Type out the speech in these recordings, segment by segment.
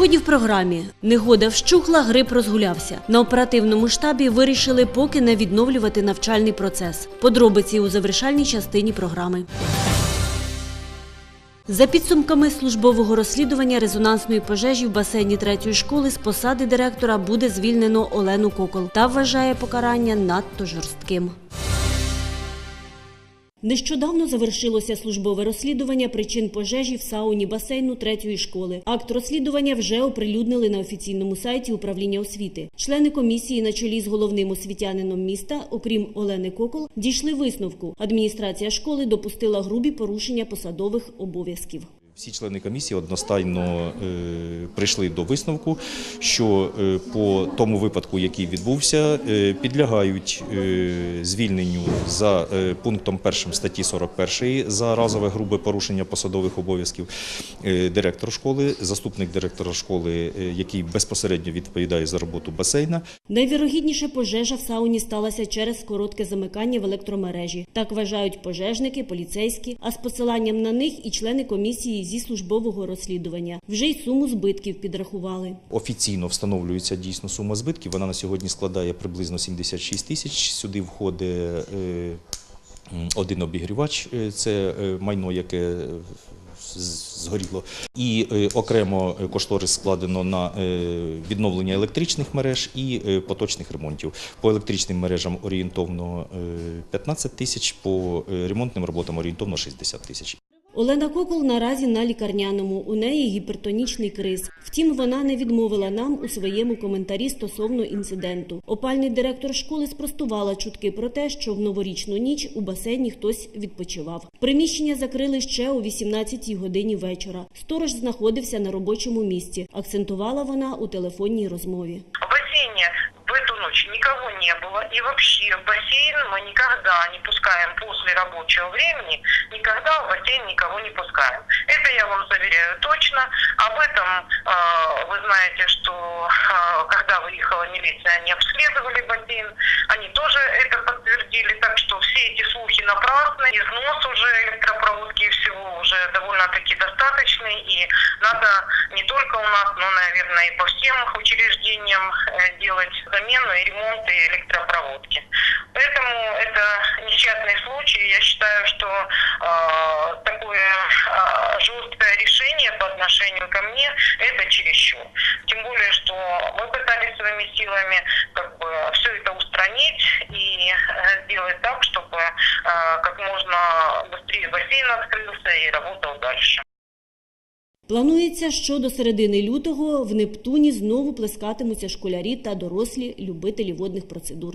Сьогодні в програмі негода вщухла, грип розгулявся. На оперативному штабі вирішили поки не відновлювати навчальний процес. Подробиці у завершальній частині програми. За підсумками службового розслідування резонансної пожежі в басейні третьої школи з посади директора буде звільнено Олену Кокол та вважає покарання надто жорстким. Нещодавно завершилося службове розслідування причин пожежі в сауні басейну третьої школи. Акт розслідування вже оприлюднили на офіційному сайті управління освіти. Члени комісії на чолі з головним освітянином міста, окрім Олени Кокол, дійшли висновку. Адміністрація школи допустила грубі порушення посадових обов'язків. Всі члени комісії одностайно е, прийшли до висновку, що е, по тому випадку, який відбувся, е, підлягають звільненню за пунктом 1 статті 41 за разове грубе порушення посадових обов'язків директор школи, заступник директора школи, який безпосередньо відповідає за роботу басейна, Найвірогідніше пожежа в сауні сталася через коротке замикання в електромережі. Так вважають пожежники, поліцейські, а з посиланням на них і члени комісії зі службового розслідування. Вже й суму збитків підрахували. Офіційно встановлюється дійсно сума збитків. Вона на сьогодні складає приблизно 76 тисяч. Сюди входить е, один обігрівач, е, це е, майно, яке згоріло. І окремо кошторис складено на відновлення електричних мереж і поточних ремонтів. По електричним мережам орієнтовно е, 15 тисяч, по ремонтним роботам орієнтовно 60 тисяч. Олена Кокол наразі на лікарняному. У неї гіпертонічний криз. Втім, вона не відмовила нам у своєму коментарі стосовно інциденту. Опальний директор школи спростувала чутки про те, що в новорічну ніч у басейні хтось відпочивав. Приміщення закрили ще о 18-й годині вечора. Сторож знаходився на робочому місці. Акцентувала вона у телефонній розмові. Бассейне в эту ночь никого не было. И вообще в бассейн мы никогда не пускаем после рабочего времени, никогда в бассейн никого не пускаем. Это я вам заверяю точно. Об этом э, вы знаете, что э, когда выехала милиция, они обследовали бассейн, они тоже это подтвердили. Так что все эти слухи напрасны. Износ уже электропроводки и всего уже довольно-таки достаточный. И надо не только у нас, но, наверное, и по всем учреждениям э, делать замену и ремонт и электропроводки. Поэтому это несчастный случай. Я считаю, что э, такое э, жесткое решение по отношению ко мне это чересчур. Тем более, что мы пытались своими силами как бы все это устранить и как можно быстрее бассейн открылся и работал дальше. Планується, що до середини лютого в Нептуні знову плескатимуться школярі та дорослі любителі водних процедур.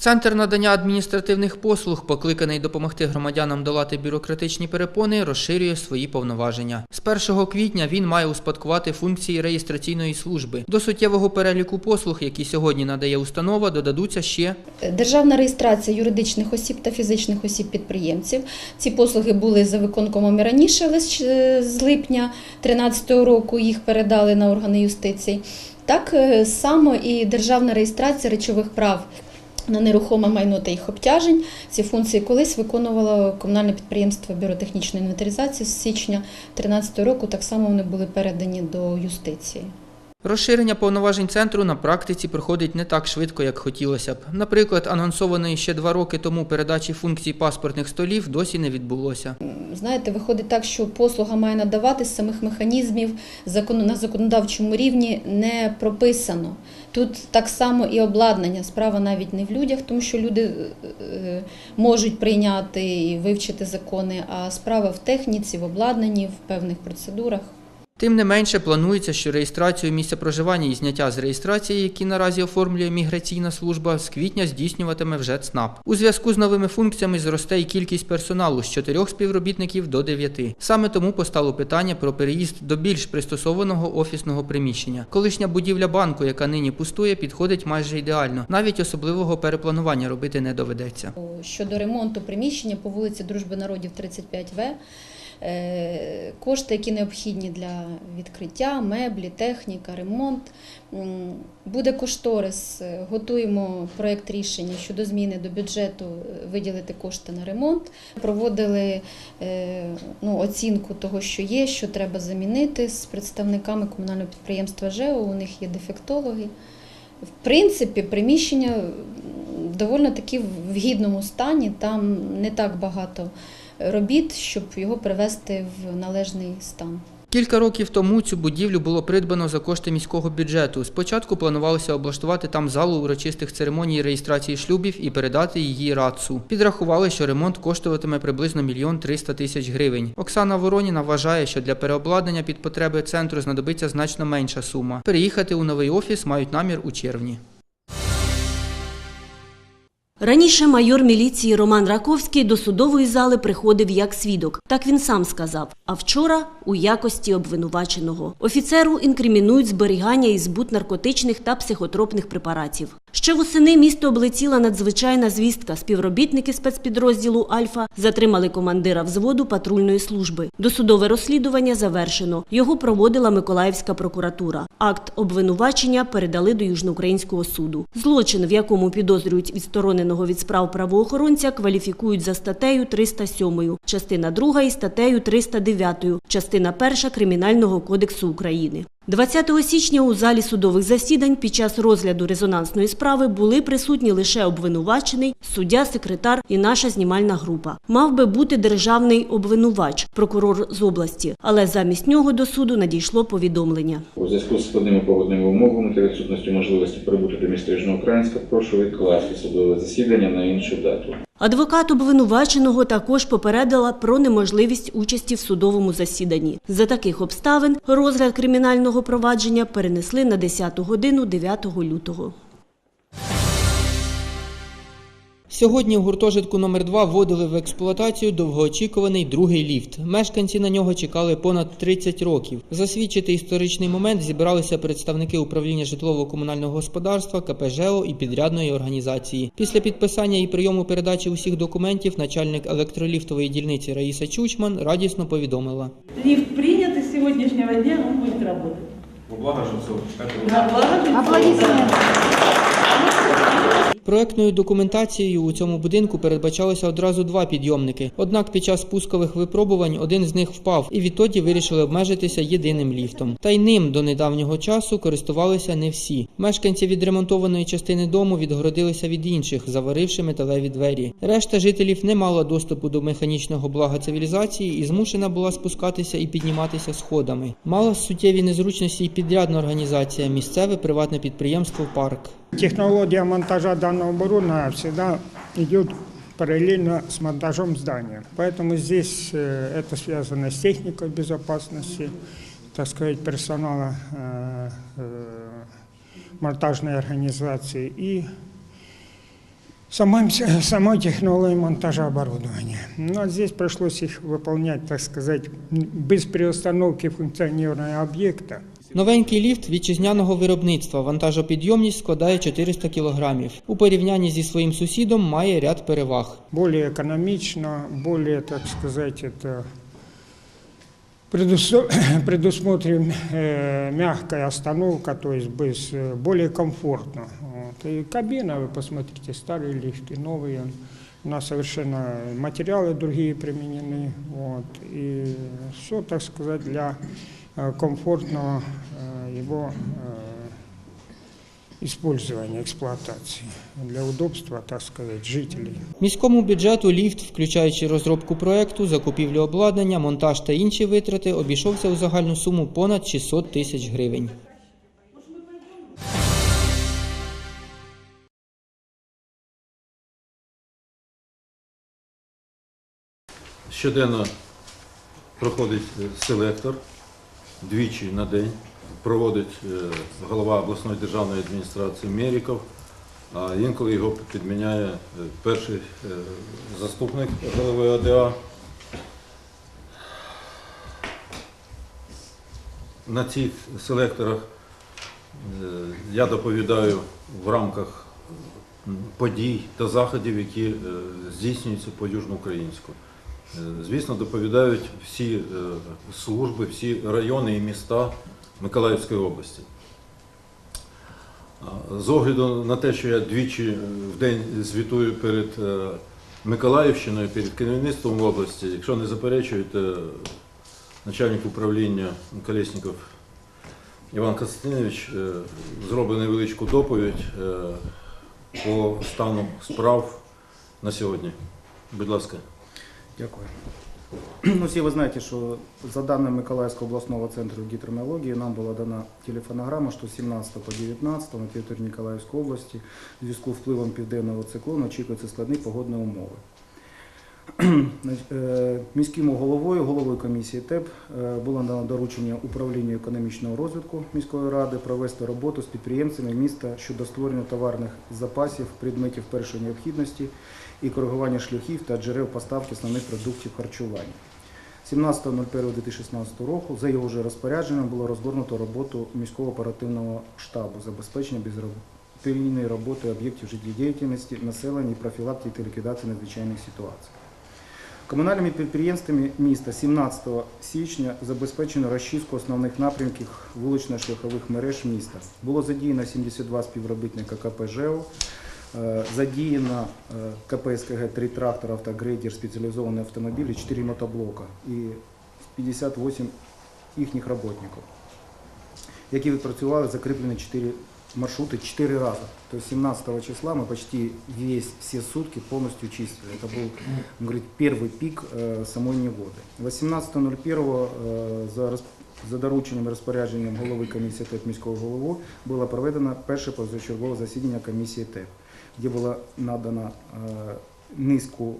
Центр надання адміністративних послуг, покликаний допомогти громадянам долати бюрократичні перепони, розширює свої повноваження. З 1 квітня він має успадкувати функції реєстраційної служби. До суттєвого переліку послуг, які сьогодні надає установа, додадуться ще Державна реєстрація юридичних осіб та фізичних осіб підприємців. Ці послуги були за виконкомом і раніше, але з- з липня 2013 року їх передали на органи юстиції. Так е, само і державна реєстрація речових прав на нерухоме майно та їх обтяжень. Ці функції колись виконувало комунальне підприємство бюротехнічної інвентаризації з січня 2013 року. Так само вони були передані до юстиції. Розширення повноважень центру на практиці проходить не так швидко, як хотілося б. Наприклад, анонсованої ще два роки тому передачі функцій паспортних столів досі не відбулося. Знаєте, виходить так, що послуга має надаватись самих механізмів на законодавчому рівні не прописано. Тут так само і обладнання. Справа навіть не в людях, тому що люди е, е, можуть прийняти і вивчити закони, а справа в техніці, в обладнанні, в певних процедурах. Тим не менше, планується, що реєстрацію місця проживання і зняття з реєстрації, які наразі оформлює міграційна служба, з квітня здійснюватиме вже ЦНАП. У зв'язку з новими функціями зросте й кількість персоналу з чотирьох співробітників до дев'яти. Саме тому постало питання про переїзд до більш пристосованого офісного приміщення. Колишня будівля банку, яка нині пустує, підходить майже ідеально. Навіть особливого перепланування робити не доведеться. Щодо ремонту приміщення по вулиці Дружби народів 35В, е, кошти, які необхідні для відкриття, меблі, техніка, ремонт. Буде кошторис. Е, Готуємо проєкт рішення щодо зміни до бюджету, е, виділити кошти на ремонт. Проводили е, ну, оцінку того, що є, що треба замінити з представниками комунального підприємства ЖЕО. У них є дефектологи. В принципі, приміщення м, доволі таки в гідному стані. Там не так багато робіт, щоб його привести в належний стан. Кілька років тому цю будівлю було придбано за кошти міського бюджету. Спочатку планувалося облаштувати там залу урочистих церемоній реєстрації шлюбів і передати її РАЦУ. Підрахували, що ремонт коштуватиме приблизно мільйон триста тисяч гривень. Оксана Вороніна вважає, що для переобладнання під потреби центру знадобиться значно менша сума. Переїхати у новий офіс мають намір у червні. Раніше майор міліції Роман Раковський до судової зали приходив як свідок. Так він сам сказав. А вчора у якості обвинуваченого. Офіцеру інкримінують зберігання і збут наркотичних та психотропних препаратів. Ще восени місто облетіла надзвичайна звістка. Співробітники спецпідрозділу Альфа затримали командира взводу патрульної служби. Досудове розслідування завершено. Його проводила Миколаївська прокуратура. Акт обвинувачення передали до Южноукраїнського суду. Злочин, в якому підозрюють відстороненого від справ правоохоронця, кваліфікують за статтею 307, частина 2 і статтею 309, частина 1 Кримінального кодексу України. 20 січня у залі судових засідань під час розгляду резонансної справи були присутні лише обвинувачений, суддя, секретар і наша знімальна група. Мав би бути державний обвинувач, прокурор з області, але замість нього до суду надійшло повідомлення. У зв'язку з складними погодними умовами та відсутністю можливості прибути до міста Южноукраїнська, прошу відкласти судове засідання на іншу дату. Адвокат обвинуваченого також попередила про неможливість участі в судовому засіданні. За таких обставин розгляд кримінального провадження перенесли на 10 годину 9 лютого. Сьогодні в гуртожитку номер 2 вводили в експлуатацію довгоочікуваний другий ліфт. Мешканці на нього чекали понад 30 років. Засвідчити історичний момент зібралися представники управління житлово-комунального господарства, КП «ЖЕО» і підрядної організації. Після підписання і прийому передачі усіх документів начальник електроліфтової дільниці Раїса Чучман радісно повідомила. Лифт принят, и с сегодняшнего дня он будет работать. На благо жильцов. Проектною документацією у цьому будинку передбачалося одразу два підйомники. Однак під час пускових випробувань один з них впав, і відтоді вирішили обмежитися єдиним ліфтом. Та й ним до недавнього часу користувалися не всі. Мешканці відремонтованої частини дому відгородилися від інших, заваривши металеві двері. Решта жителів не мала доступу до механічного блага цивілізації і змушена була спускатися і підніматися сходами. Мала суттєві незручності і підрядна організація, місцеве приватне підприємство Парк. Технология монтажа данного оборудования всегда идет параллельно с монтажом здания. Поэтому здесь э, это связано с техникой безопасности, так сказать, персонала э, э, монтажной организации и самой, самой технологии монтажа оборудования. Но здесь пришлось их выполнять, так сказать, без приостановки функционирования объекта. Новенький ліфт вітчизняного виробництва вантажопідйомність складає 400 кг. У порівнянні зі своїм сусідом має ряд переваг. более экономично, более, так сказать, это предусо- предусмотрен э, мягкая остановка, то есть без, э, более комфортно. Вот. И кабина, вы посмотрите, старые лифты, новые, у нас совершенно материалы другие применены, вот. и все, так сказать, для э, комфортного э, его э, использования, эксплуатации, для удобства, так сказать, жителей. Міському бюджету ліфт, включаючи розробку проекту, закупівлю обладнання, монтаж та інші витрати, обійшовся у загальну суму понад 600 тисяч гривень. Щоденно проходить е, селектор двічі на день. Проводить е, голова обласної державної адміністрації Меріков, а інколи його підміняє е, перший е, заступник голови ОДА. На цих селекторах я доповідаю в рамках подій та заходів, які здійснюються по Южноукраїнську. Звісно, доповідають всі е, служби, всі райони і міста Миколаївської області. З огляду на те, що я двічі в день звітую перед е, Миколаївщиною, перед керівництвом області, якщо не заперечуєте, начальник управління Колєсніков Іван Константинович е, зробить невеличку доповідь по стану справ на сьогодні. Будь ласка. Дякую. Ну, всі ви знаєте, що за даними Миколаївського обласного центру гідромеології нам була дана телефонограма, що з 17 по 19 на території Миколаївської області в зв'язку з впливом південного циклону очікуються складні погодні умови. Е, Міським головою, головою комісії ТЕП е, було надано доручення управлінню економічного розвитку міської ради провести роботу з підприємцями міста щодо створення товарних запасів, предметів першої необхідності і коригування шляхів та джерел поставки основних продуктів харчування. 17.01.2016 року за його вже розпорядженням було розгорнуто роботу міського оперативного штабу забезпечення безперебійної роботи об'єктів життєдіяльності населення і профілактики та ліквідації надзвичайних ситуацій. Комунальними підприємствами міста 17 січня забезпечено розчистку основних напрямків вулично-шляхових мереж міста. Було задіяно 72 співробітника КП ЖЕО, Е, Задіяно е, КП СКГ 3 трактора, автогрейдер, спеціалізовані автомобілі, 4 мотоблока і 58 їхніх працівників, які відпрацювали закріплені 4 маршруты 4 раза. То есть 17 числа мы почти весь, все сутки полностью чистили. Это был, он говорит, первый пик э, самой негоды. 18.01 э, за, роз- за дорученням і розпорядженням голови комісії ТЕП міського голови було проведено перше позачергове засідання комісії ТЕП, де було надано е, низку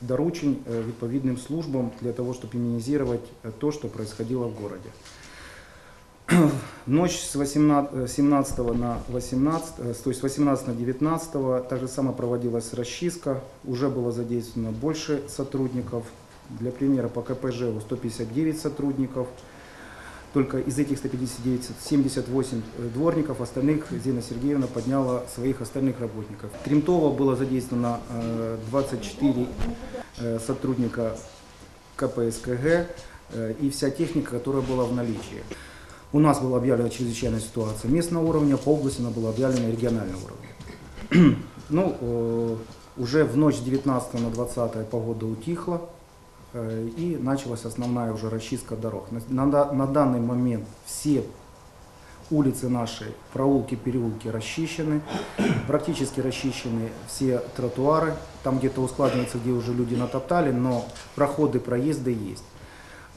доручень е, відповідним службам для того, щоб мінімізувати е, то, що происходило в городе. Ночь с 18, э, 17 на 18, э, то есть 18 на 19 так же само проводилась расчистка, уже было задействовано больше сотрудников. Для примера по КПЖ 159 сотрудников, только из этих 159 78 дворников, остальных Зина Сергеевна подняла своих остальных работников. Кремтово было задействовано э, 24 э, сотрудника КПСКГ э, и вся техника, которая была в наличии. У нас была объявлена чрезвычайная ситуация местного уровня, по области она была объявлена регионального уровня. Ну, э, уже в ночь с 19 на 20 погода утихла, э, и началась основная уже расчистка дорог. На, на- на данный момент все улицы наши, проулки, переулки расчищены, практически расчищены все тротуары, там где-то ускладняется, где уже люди натоптали, но проходы, проезды есть.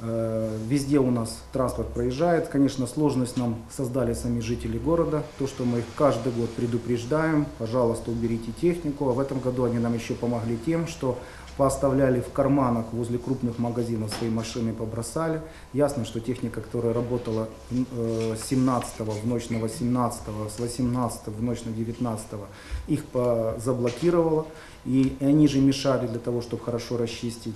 Э, Везде у нас транспорт проезжает. Конечно, сложность нам создали сами жители города. То, что мы их каждый год предупреждаем, пожалуйста, уберите технику. А в этом году они нам еще помогли тем, что пооставляли в карманах возле крупных магазинов свои машины, побросали. Ясно, что техника, которая работала э, с 17 в ночь на 18, с 18 в ночь на 19, их заблокировала. И они же мешали для того, чтобы хорошо расчистить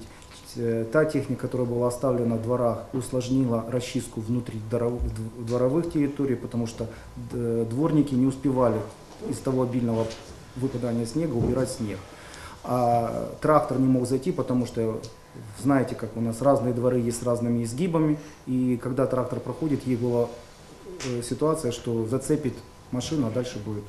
Э, Та техника, которая была оставлена в дворах, усложнила расчистку внутри дворов- дв- дворовых территорий, потому что д- дворники не успевали из того обильного выпадания снега убирать снег. А трактор не мог зайти, потому что знаете, как у нас разные дворы есть с разными изгибами, и когда трактор проходит, ей была э, ситуация, что зацепит машину, а дальше будет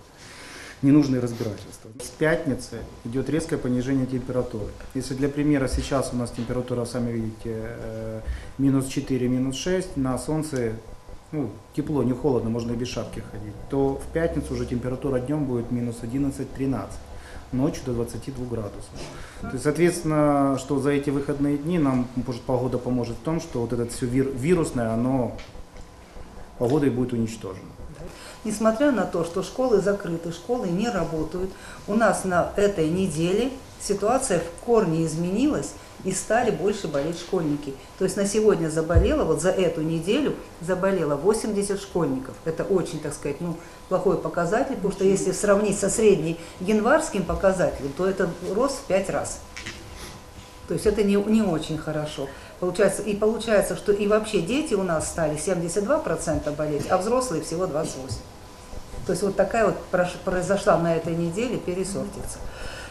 ненужные разбирательства. С пятницы идет резкое понижение температуры. Если для примера сейчас у нас температура, сами видите, э, минус 4, минус 6, на солнце ну, тепло, не холодно, можно и без шапки ходить, то в пятницу уже температура днем будет минус 11-13, ночью до 22 градусов. То есть, соответственно, что за эти выходные дни нам может, погода поможет в том, что вот это все вирусное, оно погодой будет уничтожено. Несмотря на то, что школы закрыты, школы не работают, у нас на этой неделе ситуация в корне изменилась и стали больше болеть школьники. То есть на сегодня заболело, вот за эту неделю заболело 80 школьников. Это очень, так сказать, ну, плохой показатель, потому что если сравнить со средней январским показателем, то это рост в 5 раз. То есть это не, не очень хорошо. Получается, и получается, что и вообще дети у нас стали 72% болеть, а взрослые всего 28%. То есть вот такая вот произошла на этой неделе пересортица.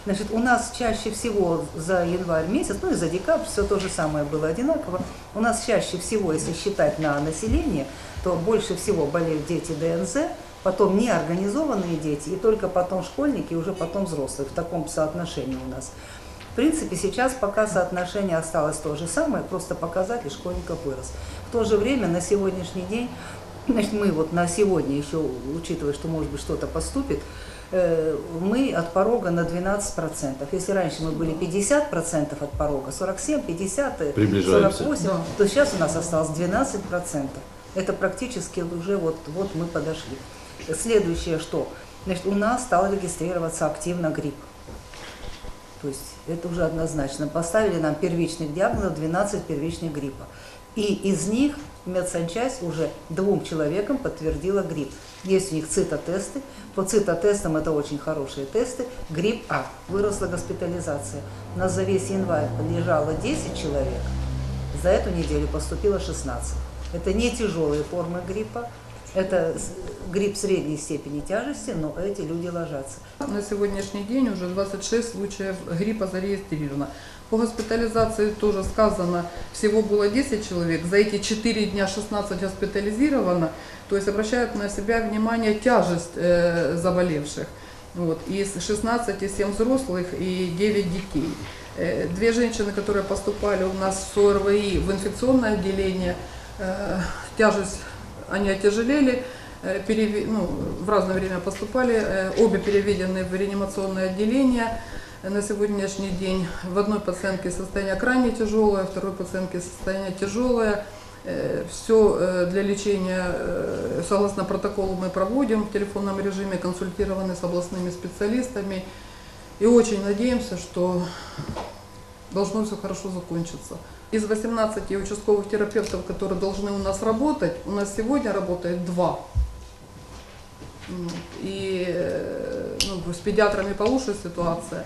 Значит, у нас чаще всего за январь месяц, ну и за декабрь все то же самое было одинаково. У нас чаще всего, если считать на население, то больше всего болеют дети ДНЗ, потом неорганизованные дети, и только потом школьники, и уже потом взрослые. В таком соотношении у нас. В принципе, сейчас пока соотношение осталось то же самое, просто показатель школьников вырос. В то же время на сегодняшний день, значит, мы вот на сегодня еще, учитывая, что может быть что-то поступит, мы от порога на 12%. Если раньше мы были 50% от порога, 47, 50, э, Приближаемся. 48, то сейчас у нас осталось 12%. Это практически уже вот, вот мы подошли. Следующее что? Значит, у нас стал регистрироваться активно грипп. То есть это уже однозначно. Поставили нам первичных диагнозов 12 первичных гриппа. И из них медсанчасть уже двум человекам подтвердила грипп. Есть у них цитотесты. По цитотестам это очень хорошие тесты. Грипп А. Выросла госпитализация. У нас за весь январь лежало 10 человек. За эту неделю поступило 16. Это не тяжелые формы гриппа. Это грипп средней степени тяжести, но эти люди ложатся. На сегодняшний день уже 26 случаев гриппа зарегистрировано. По госпитализации тоже сказано, всего было 10 человек, за эти 4 дня 16 госпитализировано, то есть обращают на себя внимание тяжесть э, заболевших. Вот. Из 16 7 взрослых и 9 детей. Э, Две женщины, которые поступали у нас с ОРВИ в инфекционное отделение, э, тяжесть они отяжелели, э, переве- ну, в разное время поступали, э, обе переведены в реанимационное отделение. Э, На сегодняшний день в одной пациентке состояние крайне тяжелое, в второй пациентке состояние тяжелое. Все для лечения, э, согласно протоколу, мы проводим в телефонном режиме, консультированы с областными специалистами. И очень надеемся, что должно все хорошо закончиться. Из 18 участковых терапевтов, которые должны у нас работать, у нас сегодня работает два. Вот. И э, ну, с педиатрами получше ситуация.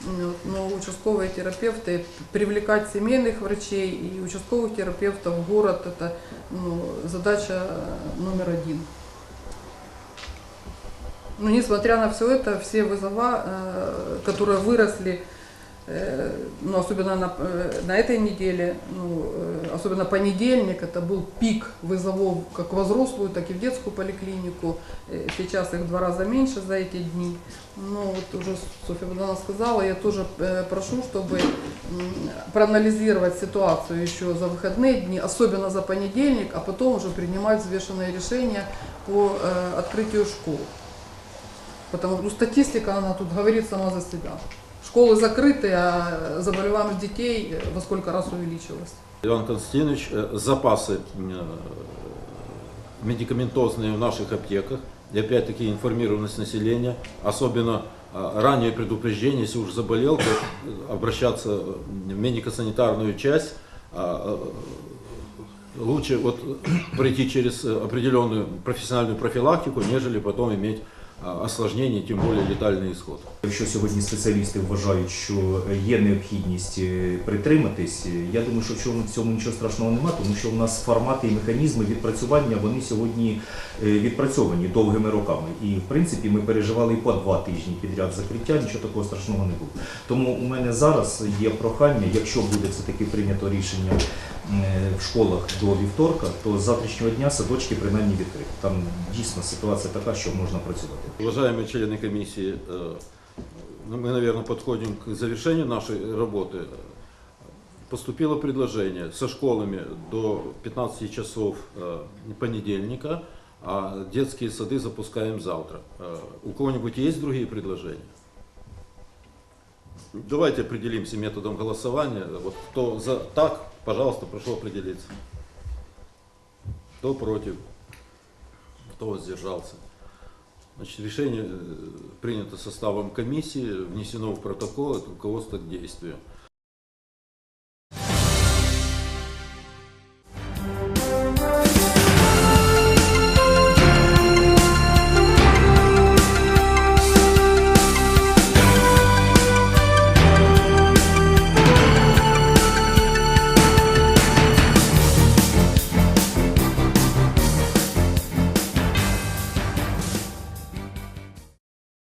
Вот. Но участковые терапевты, привлекать семейных врачей и участковых терапевтов в город, это ну, задача номер один. Но несмотря на все это, все вызова, э, которые выросли, э, ну, особенно на, э, на этой неделе, ну, э, особенно понедельник, это был пик вызовов как в взрослую, так и в детскую поликлинику. Сейчас их в два раза меньше за эти дни. Но вот уже Софья Богдановна сказала, я тоже прошу, чтобы проанализировать ситуацию еще за выходные дни, особенно за понедельник, а потом уже принимать взвешенные решения по открытию школ. Потому что ну, статистика, она тут говорит сама за себя. Школы закрыты, а заболеваемость детей во сколько раз увеличилась. Иван Константинович, э, запасы э, медикаментозные в наших аптеках, и опять-таки информированность населения, особенно э, раннее предупреждение, если уж заболел, то обращаться в медико-санитарную часть, а, лучше вот пройти через определенную профессиональную профилактику, нежели потом иметь а, осложнения, тем более летальный исход. Якщо сьогодні спеціалісти вважають, що є необхідність е, притриматись, е, я думаю, що в цьому, в цьому нічого страшного немає, тому що у нас формати і механізми відпрацювання вони сьогодні е, відпрацьовані довгими роками. І в принципі ми переживали і по два тижні підряд закриття, нічого такого страшного не було. Тому у мене зараз є прохання, якщо буде все таки прийнято рішення в школах до вівторка, то з завтрашнього дня садочки принаймні відкриті. Там дійсно ситуація така, що можна працювати. Уважаемые члены комиссии, э, ну, мы, наверное, подходим к завершению нашей работы. Поступило предложение со школами до 15 часов э, понедельника, а детские сады запускаем завтра. Э, У кого-нибудь есть другие предложения? Давайте определимся методом голосования. Вот кто за так, пожалуйста, прошу определиться. Кто против? Кто воздержался? Значит, решение э, принято составом комиссии, внесено в протокол, это руководство к действию.